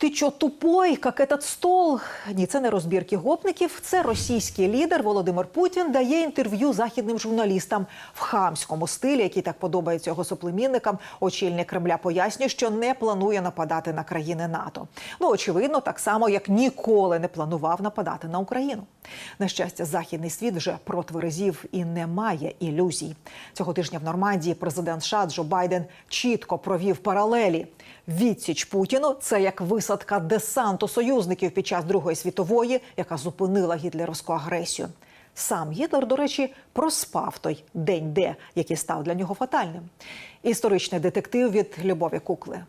Ти чо тупой, як этот стол? Ні, це не розбірки гопників. Це російський лідер Володимир Путін дає інтерв'ю західним журналістам в хамському стилі, який так подобається його соплемінникам. Очільник Кремля пояснює, що не планує нападати на країни НАТО. Ну очевидно, так само як ніколи не планував нападати на Україну. На щастя, західний світ вже протверезів і не має ілюзій. Цього тижня в Нормандії президент США Джо Байден чітко провів паралелі. Відсіч Путіну це як висадка десанту союзників під час Другої світової, яка зупинила гітлерівську агресію. Сам Гітлер, до речі, проспав той день Д, який став для нього фатальним. Історичний детектив від Любові Кукли.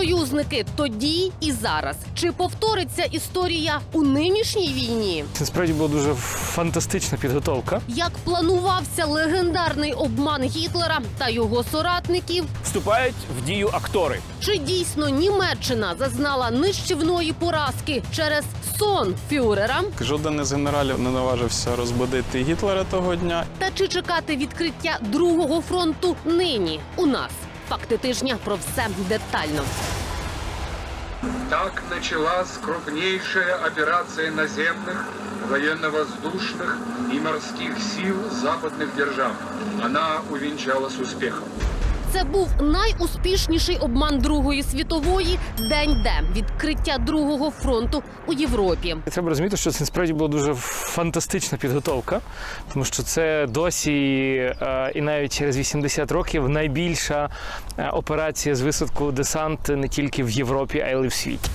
Союзники тоді і зараз. Чи повториться історія у нинішній війні? Це справді була дуже фантастична підготовка. Як планувався легендарний обман Гітлера та його соратників? вступають в дію актори. Чи дійсно Німеччина зазнала нищівної поразки через сон фюрера? Жоден із генералів не наважився розбудити Гітлера того дня. Та чи чекати відкриття другого фронту нині у нас? Факти тижня про все детально. Так началась крупнейшая операция наземных, военно-воздушных и морских сил западных держав. Она увенчалась успехом. Це був найуспішніший обман Другої світової день Д відкриття другого фронту у Європі. Треба розуміти, що це справді була дуже фантастична підготовка, тому що це досі е, і навіть через 80 років найбільша е, операція з висадку десант не тільки в Європі, а й в світі.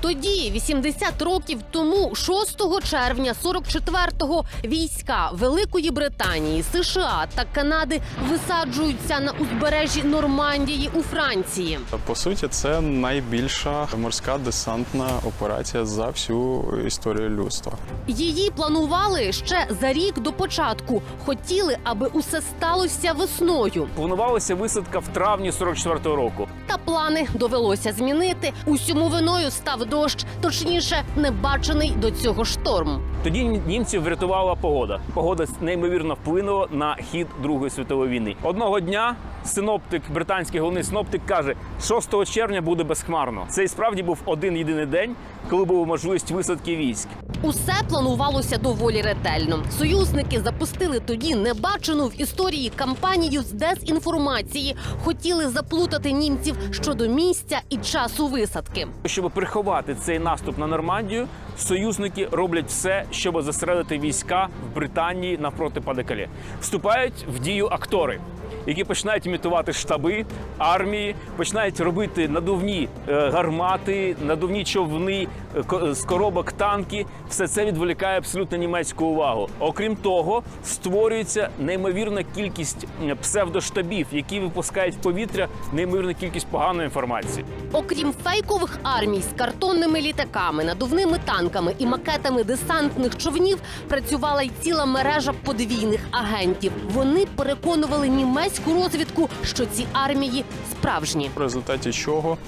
Тоді, 80 років тому, 6 червня 44-го, війська Великої Британії, США та Канади висаджуються на узбережжі Нормандії у Франції. По суті, це найбільша морська десантна операція за всю історію людства. Її планували ще за рік до початку. Хотіли, аби усе сталося весною. Планувалася висадка в травні 44-го року. Та плани довелося змінити. Усьому виною став дощ, точніше, небачений до цього шторм. Тоді німців врятувала погода. Погода неймовірно вплинула на хід Другої світової війни. Одного дня синоптик, британський головний синоптик каже, 6 червня буде безхмарно. Це і справді був один єдиний день, коли була можливість висадки військ. Усе планувалося доволі ретельно. Союзники запустили тоді небачену в історії кампанію з дезінформації. Хотіли заплутати німців щодо місця і часу висадки. Щоб приховати цей наступ на Нормандію, союзники роблять все, щоб зосередити війська в Британії навпроти Падекалі. Вступають в дію актори. Які починають імітувати штаби армії, починають робити надувні е, гармати, надувні човни е, ко- з коробок танки. Все це відволікає абсолютно німецьку увагу. Окрім того, створюється неймовірна кількість псевдоштабів, які випускають в повітря неймовірну кількість поганої інформації. Окрім фейкових армій з картонними літаками, надувними танками і макетами десантних човнів, працювала й ціла мережа подвійних агентів. Вони переконували німецьку розвідку, що ці армії справжні. В результаті чого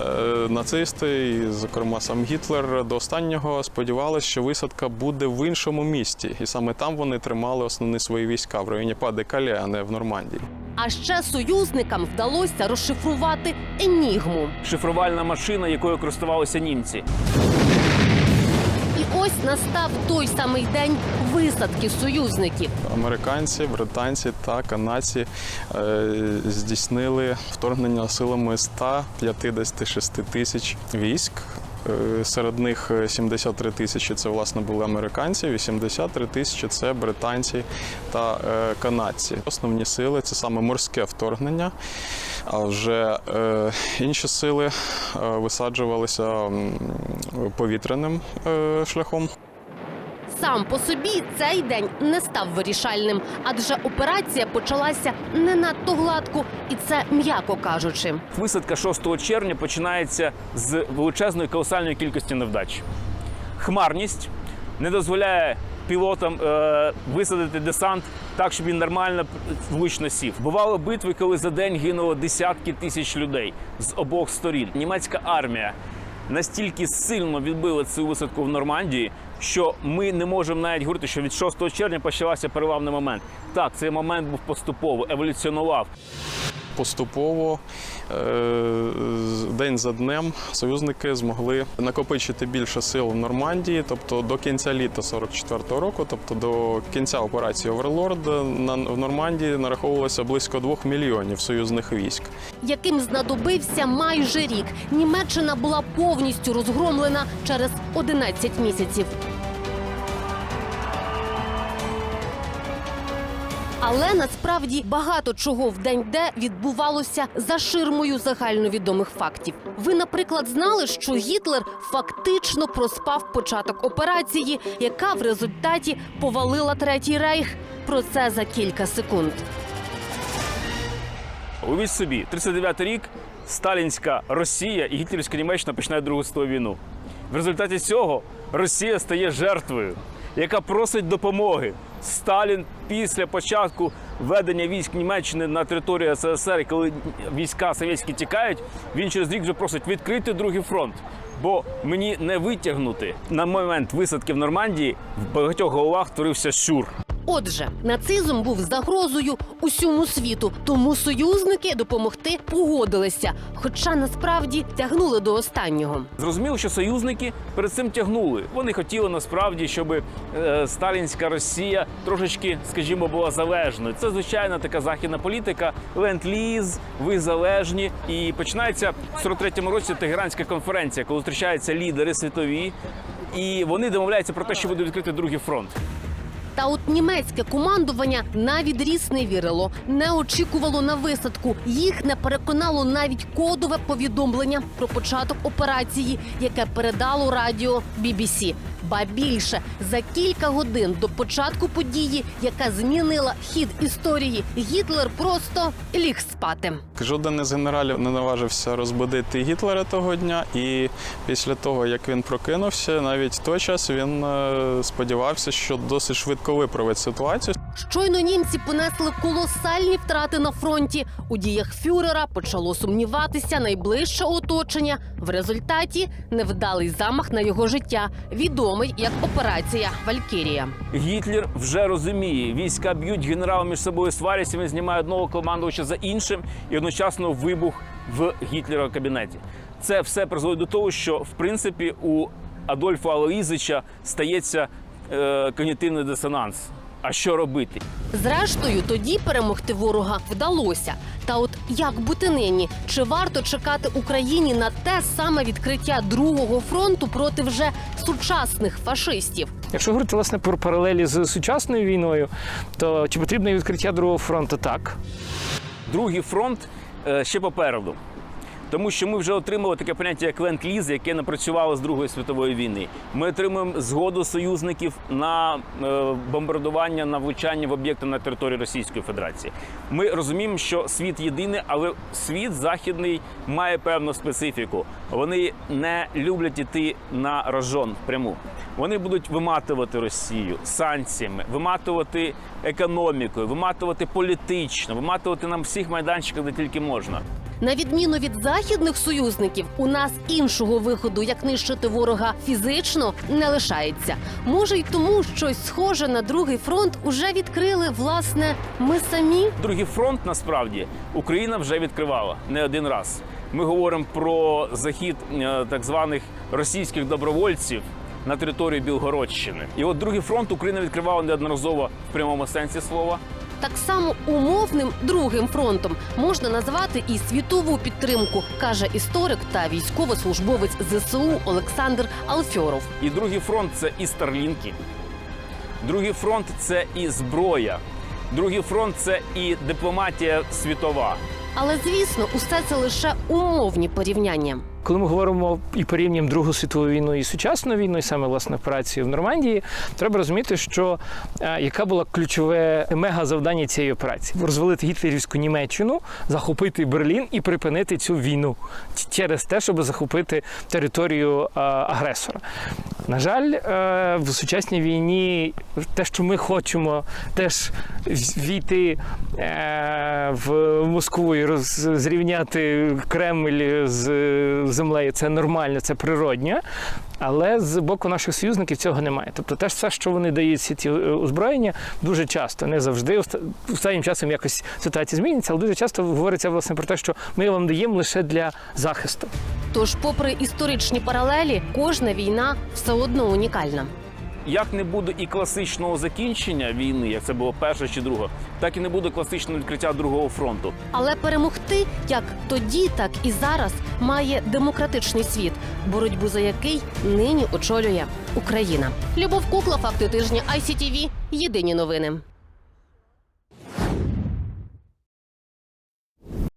е, нацисти, і, зокрема сам Гітлер, до останнього сподівалися, що висадка буде в іншому місті, і саме там вони тримали основні свої війська в районі Паде-Кале, а не в Нормандії. А ще союзникам вдалося розшифрувати енігму. Шифрувальна машина, якою користувалися німці. Ось настав той самий день висадки союзників. Американці, британці та канадці е, здійснили вторгнення силами 156 тисяч військ. Е, Серед них 73 тисячі це власне були американці, 83 тисячі це британці та е, канадці. Основні сили це саме морське вторгнення. А вже е, інші сили е, висаджувалися повітряним е, шляхом. Сам по собі цей день не став вирішальним, адже операція почалася не надто гладко, і це м'яко кажучи. Висадка 6 червня починається з величезної колосальної кількості невдач. Хмарність не дозволяє пілотам е, висадити десант так, щоб він нормально влучно сів. Бували битви, коли за день гинуло десятки тисяч людей з обох сторін. Німецька армія настільки сильно відбила цю висадку в Нормандії, що ми не можемо навіть говорити, що від 6 червня почався переламний момент. Так, цей момент був поступово, еволюціонував. Поступово е, день за днем союзники змогли накопичити більше сил в Нормандії, тобто до кінця літа 44-го року, тобто до кінця операції Оверлорд в Нормандії нараховувалося близько двох мільйонів союзних військ. яким знадобився майже рік. Німеччина була повністю розгромлена через 11 місяців. Але насправді багато чого в день Д відбувалося за ширмою загальновідомих фактів. Ви, наприклад, знали, що Гітлер фактично проспав початок операції, яка в результаті повалила третій рейх. Про це за кілька секунд. Уявіть собі, 39-й рік, сталінська Росія і гітлерівська Німеччина починають Другу світову війну. В результаті цього Росія стає жертвою, яка просить допомоги. Сталін після початку ведення військ Німеччини на територію СССР, коли війська совєтські тікають, він через рік вже просить відкрити другий фронт. Бо мені не витягнути на момент висадки в Нормандії в багатьох головах творився щур. Отже, нацизм був загрозою усьому світу, тому союзники допомогти погодилися, хоча насправді тягнули до останнього. Зрозуміло, що союзники перед цим тягнули. Вони хотіли насправді, щоб е, сталінська Росія трошечки, скажімо, була залежною. Це звичайна така західна політика. Ленд-ліз, ви залежні. І починається в 43-му році Тегеранська конференція, коли зустрічаються лідери світові, і вони домовляються про те, що буде відкрити другий фронт. Та от німецьке командування на ріс не вірило, не очікувало на висадку. Їх не переконало навіть кодове повідомлення про початок операції, яке передало радіо BBC. Ба більше за кілька годин до початку події, яка змінила хід історії, Гітлер просто ліг спати. Жоден із генералів не наважився розбудити Гітлера того дня, і після того, як він прокинувся, навіть той час він е, сподівався, що досить швидко виправить ситуацію. Щойно німці понесли колосальні втрати на фронті. У діях фюрера почало сумніватися найближче оточення. В результаті невдалий замах на його життя, відомий як операція Валькірія. Гітлер вже розуміє, війська б'ють генерали між собою сваряться. Він знімає одного командувача за іншим і одночасно вибух в Гітлера кабінеті. Це все призводить до того, що в принципі у Адольфа Алоїзича стається е, когнітивний дисонанс. А що робити? Зрештою, тоді перемогти ворога вдалося. Та от як бути нині? Чи варто чекати Україні на те саме відкриття другого фронту проти вже сучасних фашистів? Якщо говорити власне про паралелі з сучасною війною, то чи потрібне відкриття другого фронту? Так. Другий фронт е, ще попереду. Тому що ми вже отримали таке поняття як ленд-ліз, яке напрацювало з Другої світової війни. Ми отримуємо згоду союзників на е, бомбардування на влучання в об'єкти на території Російської Федерації. Ми розуміємо, що світ єдиний, але світ західний має певну специфіку. Вони не люблять іти на рожон пряму. Вони будуть виматувати Росію санкціями, виматувати економікою, виматувати політично, виматувати на всіх майданчиках, де тільки можна. На відміну від західних союзників, у нас іншого виходу, як нищити ворога фізично, не лишається. Може, й тому щось схоже на другий фронт уже відкрили власне ми самі. Другий фронт насправді Україна вже відкривала не один раз. Ми говоримо про захід е, так званих російських добровольців на територію Білгородщини. І от другий фронт Україна відкривала неодноразово в прямому сенсі слова. Так само умовним другим фронтом можна назвати і світову підтримку, каже історик та військовослужбовець ЗСУ Олександр Алфьоров. І другий фронт це і старлінки. Другий фронт це і зброя. Другий фронт це і дипломатія світова. Але звісно, усе це лише умовні порівняння. Коли ми говоримо і порівнюємо Другу світову війну і сучасну війну, і саме власне операцію в Нормандії, треба розуміти, що е, яка була ключове мега завдання цієї операції розвалити гітлерівську Німеччину, захопити Берлін і припинити цю війну через те, щоб захопити територію е, агресора. На жаль, е, в сучасній війні те, що ми хочемо теж війти в Москву і зрівняти Кремль з, землею, це нормально, це природньо. Але з боку наших союзників цього немає. Тобто, те ж все, що вони дають всі ці е, озброєння, дуже часто, не завжди. оста- Останнім часом якось ситуація зміниться, але дуже часто говориться власне про те, що ми вам даємо лише для захисту. Тож, попри історичні паралелі, кожна війна все одно унікальна. Як не буде і класичного закінчення війни, як це було перше чи друга, так і не буде класичного відкриття другого фронту. Але перемогти як тоді, так і зараз має демократичний світ, боротьбу за який нині очолює Україна. Любов Кукла, факти тижня ICTV. Єдині новини.